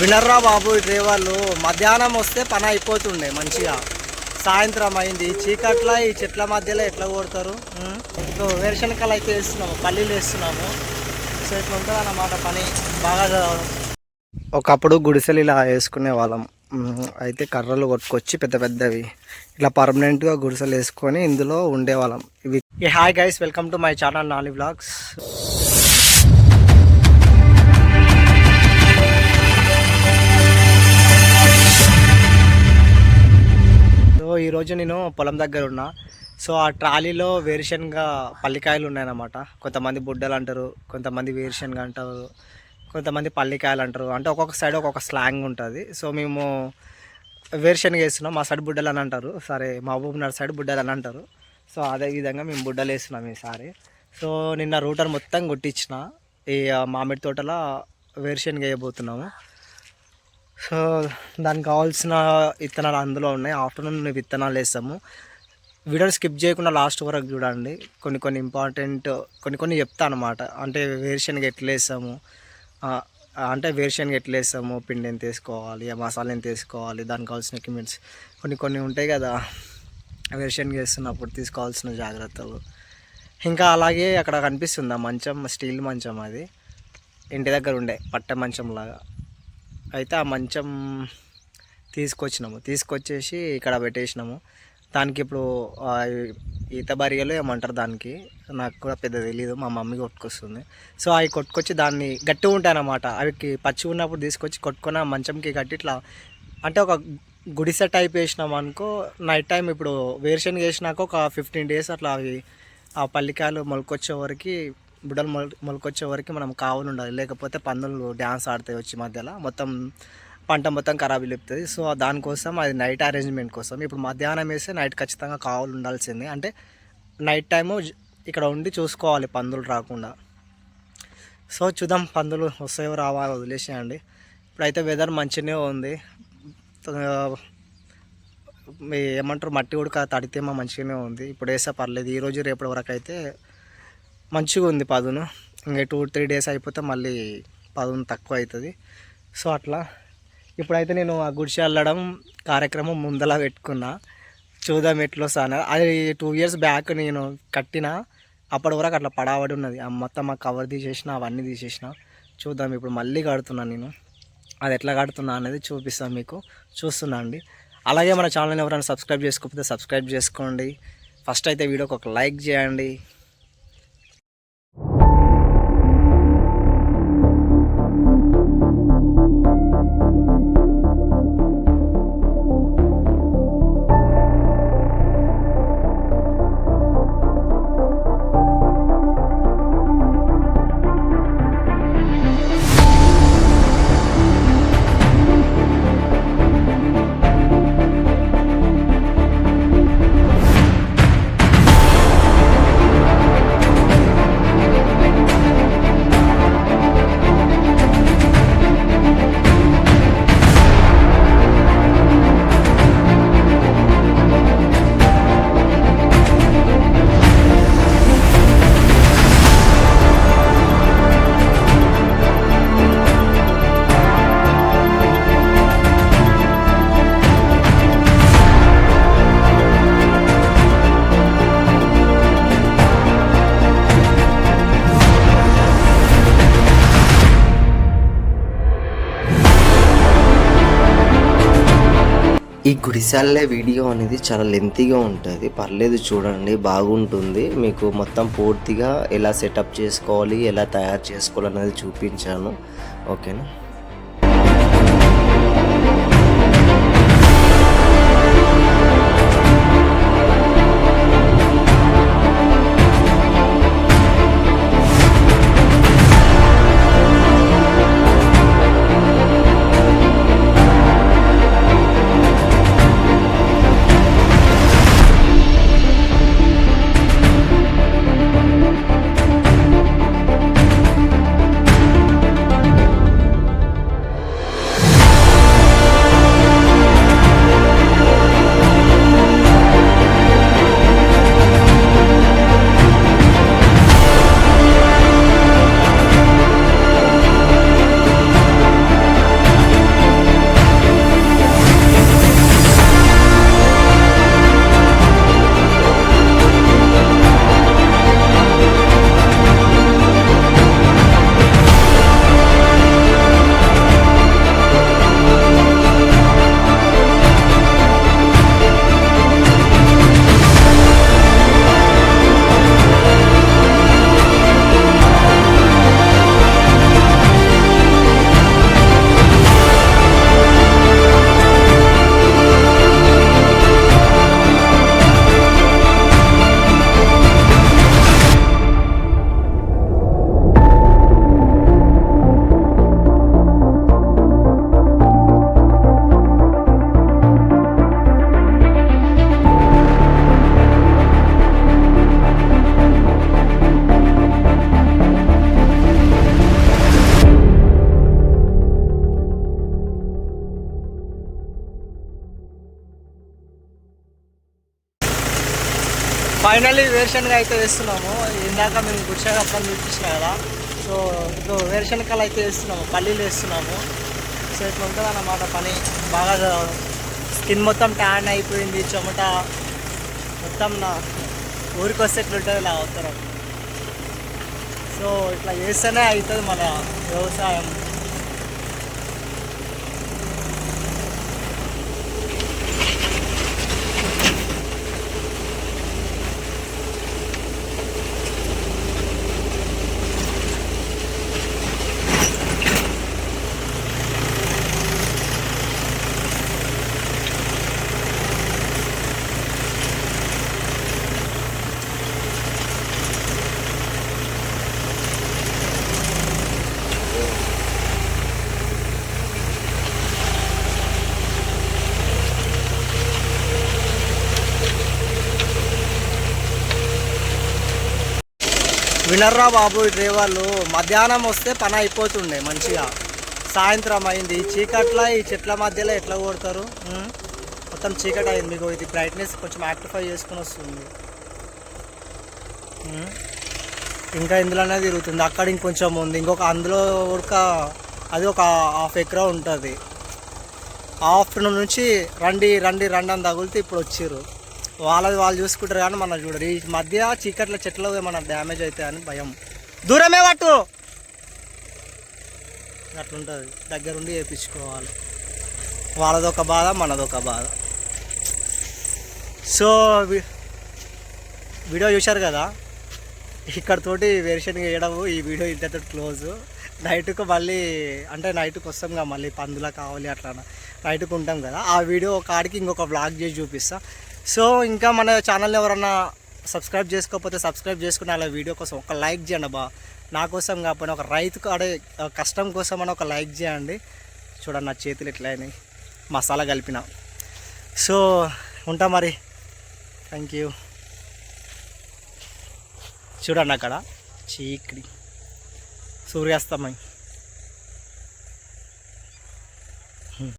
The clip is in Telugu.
వినర్రా బాబు ఈ డ్రైవర్లు మధ్యాహ్నం వస్తే పని అయిపోతుండే మంచిగా. సాయంత్రం అయింది. ఈ చీకట్ల ఈ చెట్ల మధ్యలో ఎట్లా కొడతారు? సో వేరుశనగలు అయితే వేస్తున్నాము పల్లీలు వేస్తున్నాము. సో ఇట్లా ఉంటుంది అన్నమాట పని. బాగా ఒకప్పుడు గుడిసెలు ఇలా వేసుకునే వాళ్ళం. అయితే కర్రలు కొట్టుకొచ్చి పెద్ద పెద్దవి. ఇట్లా పర్మనెంట్గా గుడిసెలు వేసుకొని ఇందులో ఉండేవాళ్ళం. ఇవి hi guys welcome to my channel Nani blogs ఈరోజు నేను పొలం దగ్గర ఉన్నా. సో ఆ ట్రాలీలో వేరుశనగ పల్లికాయలు ఉన్నాయన్నమాట. కొంతమంది బుడ్డలు అంటారు కొంతమంది వేరుశనగ అంటారు కొంతమంది పల్లికాయలు అంటారు. అంటే ఒక్కొక్క సైడ్ ఒక్కొక్క స్లాంగ్ ఉంటుంది. సో మేము వేరుశనగ వేస్తున్నాం. మా సైడ్ బుడ్డలు అని అంటారు. సరే మహబూబ్ నగర్ సైడ్ బుడ్డలు అని అంటారు. సో అదే విధంగా మేము బుడ్డలు వేస్తున్నాం ఈసారి. సో నిన్న రూటర్ మొత్తం కొట్టించిన. ఈ మామిడి తోటలో వేరుశనగ వేయబోతున్నాము. సో దానికి కావాల్సిన విత్తనాలు అందులో ఉన్నాయి. ఆఫ్టర్నూన్ విత్తనాలు వేస్తాము. వీడియో స్కిప్ చేయకుండా లాస్ట్ వరకు చూడండి. కొన్ని కొన్ని ఇంపార్టెంట్ కొన్ని కొన్ని చెప్తా అనమాట అంటే వేరుశనగ ఎట్లా వేస్తాము? అంటే వేరుశనగ ఎట్లా వేస్తాము? పిండి ఎంత వేసుకోవాలి? మసాలా ఎంత వేసుకోవాలి? దానికి కావాల్సిన ఎక్విప్మెంట్స్ కొన్ని కొన్ని ఉంటాయి కదా. వేరుశనగ వేస్తున్నప్పుడు తీసుకోవాల్సిన జాగ్రత్తలు. ఇంకా అలాగే అక్కడ కనిపిస్తుంది ఆ మంచం? స్టీల్ మంచం అది. ఇంటి దగ్గర ఉండే పట్ట మంచం లాగా అయితే ఆ మంచం తీసుకొచ్చినాము. తీసుకొచ్చేసి ఇక్కడ పెట్టేసినాము. దానికి ఇప్పుడు ఈత బరిగలు ఏమంటారు దానికి? నాకు కూడా పెద్ద తెలియదు మా మమ్మీ కొట్టుకొస్తుంది. సో అవి కొట్టుకొచ్చి దాన్ని గట్టిగా ఉంటాయి అన్నమాట అవి పచ్చి ఉన్నప్పుడు తీసుకొచ్చి కొట్టుకొని ఆ మంచంకి కట్టి ఇట్లా అంటే ఒక గుడిసె టైప్ వేసినాం అనుకో నైట్ టైం ఇప్పుడు వేరుశనగ వేసినాక ఒక ఫిఫ్టీన్ డేస్ అట్లా అవి ఆ పల్లికాయలు మొలకొచ్చే వరకు బుడ్డలు మొల మొలకొచ్చే వరకు మనం కావులు ఉండాలి. లేకపోతే పందులు డ్యాన్స్ ఆడతాయి వచ్చి మధ్యలో. మొత్తం పంట మొత్తం ఖరాబ్ లేపుతుంది. సో దానికోసం అది నైట్ అరేంజ్మెంట్ కోసం ఇప్పుడు మధ్యాహ్నం వేస్తే నైట్ ఖచ్చితంగా కావులు ఉండాల్సిందే. అంటే నైట్ టైము ఇక్కడ ఉండి చూసుకోవాలి పందులు రాకుండా. సో చూద్దాం పందులు వస్తాయో రావాలో వదిలేసేయండి. ఇప్పుడైతే వెదర్ మంచిగానే ఉంది. ఏమంటారు? మట్టి ఉడక తడితేమో మంచిగానే ఉంది. ఇప్పుడు వేసా పర్లేదు. ఈరోజు రేపటి వరకు అయితే మంచిగా ఉంది పదును. ఇంకా టూ త్రీ డేస్ అయిపోతే మళ్ళీ పదును తక్కువ అవుతుంది. సో అట్లా. ఇప్పుడైతే నేను ఆ గుడిసె అల్లడం కార్యక్రమం ముందలా పెట్టుకున్నా. చూద్దాం ఎట్లా వస్తాను. అది టూ ఇయర్స్ బ్యాక్ నేను కట్టిన అప్పటి వరకు అట్లా పడావడి ఉన్నది. ఆ మొత్తం ఆ కవర్ తీసేసిన అవన్నీ తీసేసిన. చూద్దాం ఇప్పుడు మళ్ళీ కడుతున్నాను నేను. అది ఎట్లా కడుతున్నా అనేది చూపిస్తాను మీకు. చూస్తున్నా అండి. అలాగే మన ఛానల్ని ఎవరైనా సబ్స్క్రైబ్ చేసుకోకపోతే సబ్స్క్రైబ్ చేసుకోండి. ఫస్ట్ అయితే వీడియోకి ఒక లైక్ చేయండి. ఈ గుడిసాలే వీడియో అనేది చాలా లెంతీగా ఉంటుంది. పర్లేదు చూడండి బాగుంటుంది. మీకు మొత్తం పూర్తిగా ఎలా సెటప్ చేసుకోవాలి ఎలా తయారు చేసుకోవాలి అనేది చూపించాను. ఓకేనా? ఫైనల్లీ వేరుశనగ అయితే వేస్తున్నాము. ఇందాక మేము గుడిసెగప్పని చూపించిన కదా. సో ఇప్పుడు వేరుశనగలు అయితే వేస్తున్నాము. పల్లీలు వేస్తున్నాము. సో ఇట్లా ఉంటుంది అన్నమాట పని. బాగా స్కిన్ మొత్తం ట్యాన్ అయిపోయింది. చెమట మొత్తం నా ఊరికి వస్తే ఎట్లుంటుంది ఉంటుంది ఇలా అవుతారు. సో ఇట్లా చేస్తేనే అవుతుంది మన వ్యవసాయం. వినర్రా బాబు డ్రైవర్లు మధ్యాహ్నం వస్తే పని అయిపోతుండే మంచిగా. సాయంత్రం అయింది. ఈ చీకట్ల ఈ చెట్ల మధ్యలో ఎట్లా కొడతారు? మొత్తం చీకటి అయింది. మీకు ఇది బ్రైట్నెస్ కొంచెం యాక్టిఫై చేసుకుని వస్తుంది. ఇంకా ఇందులోనే తిరుగుతుంది. అక్కడ ఇంకొంచెం ఉంది. ఇంకొక అందులో ఒక అది ఒక హాఫ్ ఎకరా ఉంటుంది. ఆఫ్టర్నూన్ నుంచి రండి రండి రండి అని తగిలితే ఇప్పుడు వచ్చారు వాళ్ళది వాళ్ళు చూసుకుంటారు కానీ మనం చూడరు. ఈ మధ్య చీకట్ల చెట్లు ఏమన్నా డ్యామేజ్ అవుతాయి అని భయం. దూరమే పట్టు. అట్లుంటుంది. దగ్గరుండి వేయించుకోవాలి వాళ్ళదొక బాధ మనదొక బాధ. సో వి- వీడియో చూశారు కదా? ఇక్కడతోటి వెర్షన్ వేయడము ఈ వీడియో ఇంతతో క్లోజ్. నైట్కు మళ్ళీ అంటే నైట్కి వస్తాం కదా మళ్ళీ పందులా కావాలి అట్లా నైట్కి ఉంటాం కదా. ఆ వీడియో ఒక ఆడికి ఇంకొక బ్లాగ్ చేసి చూపిస్తాను సో ఇంకా మన ఛానల్ ఎవరన్నా సబ్స్క్రైబ్ చేసుకోకపోతే సబ్స్క్రైబ్ చేసుకుని అలా వీడియో కోసం ఒక లైక్ చేయండి బా నా కోసం కాకపోయినా ఒక రైతుకు అడే కష్టం కోసం అని ఒక లైక్ చేయండి. చూడండి నా చేతులు ఎట్లా అయినాయి. మసాలా కలిపిన. సో ఉంటా మరి. థ్యాంక్ యూ చూడండి అక్కడ. చీకటి. సూర్యాస్తమయం.